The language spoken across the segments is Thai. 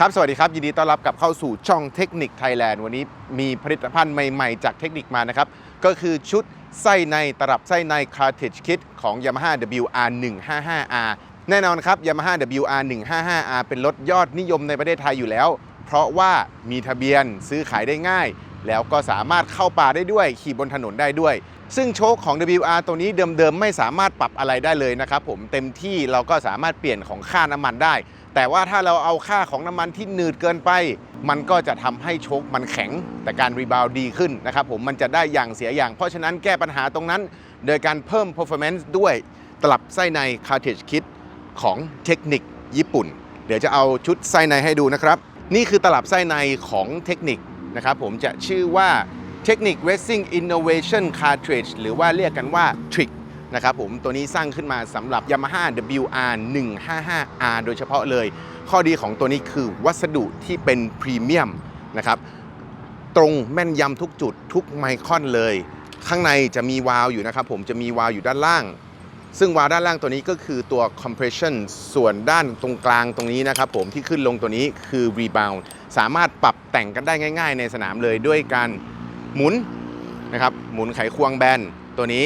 ครับ สวัสดีครับ ยินดีต้อนรับกับเข้าสู่ช่องเทคนิคไทยแลนด์วันนี้มีผลิตภัณฑ์ใหม่ๆ จากเทคนิคมานะครับ ก็คือชุดไส้ในตลับไส้ใน Cartridge Kit ของ Yamaha WR 155R แน่นอนครับ Yamaha WR 155R เป็นรถยอดนิยมในประเทศไทยอยู่แล้ว เพราะว่ามีทะเบียนซื้อขายได้ง่าย แล้วก็สามารถเข้าป่าได้ด้วยขี่บนถนนได้ด้วย ซึ่งโชคของ WR ตัวนี้เดิมๆไม่สามารถปรับอะไรได้เลยนะครับผมเต็มที่เราก็สามารถเปลี่ยนของค่าน้ำมันได้ แต่ว่าถ้าเราเอาค่าของน้ำมันที่หนืดเกินไป มันก็จะทำให้โชคมันแข็ง แต่การรีบาวดีขึ้นนะครับผมมันจะได้อย่างเสียอย่าง เพราะฉะนั้นแก้ปัญหาตรงนั้น โดยการเพิ่ม performance ด้วยตลับไส้ใน cartridge kit ของเทคนิคญี่ปุ่น เดี๋ยวจะเอาชุดไส้ในให้ดูนะครับ นี่คือตลับไส้ในของเทคนิคนะครับผมจะชื่อว่าเทคนิค Racing Innovation Cartridge หรือว่าเรียกกันว่า Trick นะครับผมตัวนี้สร้างขึ้นมาสำหรับ Yamaha WR 155R โดยเฉพาะเลย ข้อดีของตัวนี้คือวัสดุที่เป็นพรีเมียมนะครับตรงแม่นยำทุกจุดทุกไมครอนเลย ข้างในจะมีวาล์วอยู่นะครับผมจะมีวาล์วอยู่ด้านล่าง ซึ่งวาล์วด้านล่างตัวนี้ก็คือตัว compression ส่วนด้านตรงกลางตรงนี้นะครับผมที่ขึ้นลงตัวนี้คือ rebound สามารถปรับแต่งกันได้ง่าย ๆ ในสนามเลยด้วยการหมุนนะครับหมุนไขควงแบนตัวนี้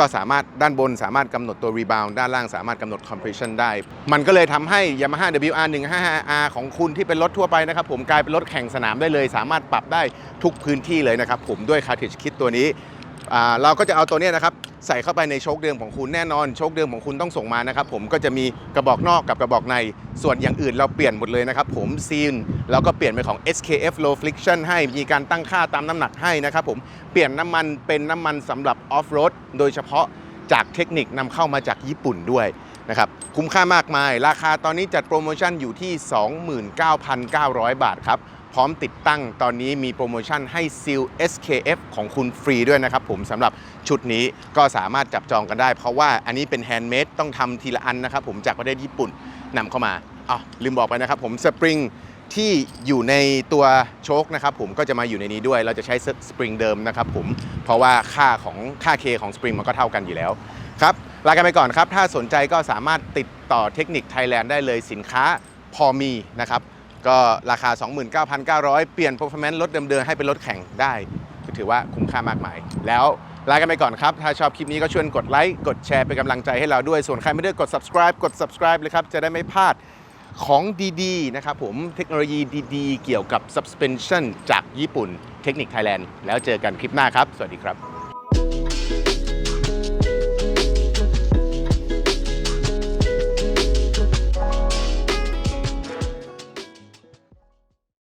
ก็สามารถด้านบนสามารถกำหนดตัว rebound ด้านล่างสามารถกำหนด compression ได้ มันก็เลยทำให้ Yamaha WR 155R ของคุณที่เป็นรถทั่วไปนะครับผมกลายเป็นรถแข่งสนามได้เลย สามารถปรับได้ทุกพื้นที่เลยนะครับผมด้วย cartridge kit ตัวนี้ เราก็จะเอาตัวนี้นะครับใส่เข้าไปในโชคเดิมของคุณแน่นอน โชคเดิมของคุณต้องส่งมานะครับผมก็จะมีกระบอกนอกกับกระบอกใน ส่วนอย่างอื่นเราเปลี่ยนหมดเลยนะครับผมซีนแล้วก็เปลี่ยนเป็นของ SKF low friction ให้มีการตั้งค่าตามน้ำหนักให้นะครับผมเปลี่ยนน้ำมันเป็นน้ำมันสำหรับออฟโรดโดยเฉพาะจากเทคนิคนำเข้ามาจากญี่ปุ่นด้วยนะครับคุ้มค่ามากมาย ราคาตอนนี้จัดโปรโมชั่นอยู่ที่ 29,900 บาทครับ พร้อมติดตั้งตอนนี้มีโปรโมชั่นให้ซิล SKF ของคุณฟรีด้วยนะครับผมสำหรับชุดนี้ก็สามารถจับจองกันได้ เพราะว่าอันนี้เป็นแฮนด์เมดต้องทำทีละอันนะครับผมจากประเทศญี่ปุ่นนำเข้ามาอ๋อลืมบอกไปนะครับผมสปริงที่อยู่ในตัวโชคนะครับผมก็จะมาอยู่ในนี้ด้วย เราจะใช้สปริงเดิมนะครับผมเพราะว่าค่าของค่า K ของสปริงมันก็เท่ากันอยู่แล้วครับลากันไปก่อนครับ ถ้าสนใจก็สามารถติดต่อเทคนิคไทยแลนด์ได้เลยสินค้าพอมีนะครับ ก็ราคา 29,900 เปลี่ยน performance รถเดิมๆ ให้เป็นรถแข่งได้ถือว่าคุ้มค่ามากมาย แล้วลากันไปก่อนครับ ถ้าชอบคลิปนี้ก็ชวนกดไลค์ กดแชร์เป็นกำลังใจให้เราด้วย ส่วนใครไม่ได้กด subscribe กด subscribe เลยครับ จะได้ไม่พลาดของดีๆ นะครับผม เทคโนโลยีดีๆ เกี่ยวกับ suspension จากญี่ปุ่น เทคนิคไทยแลนด์ แล้วเจอกันคลิปหน้าครับ สวัสดีครับ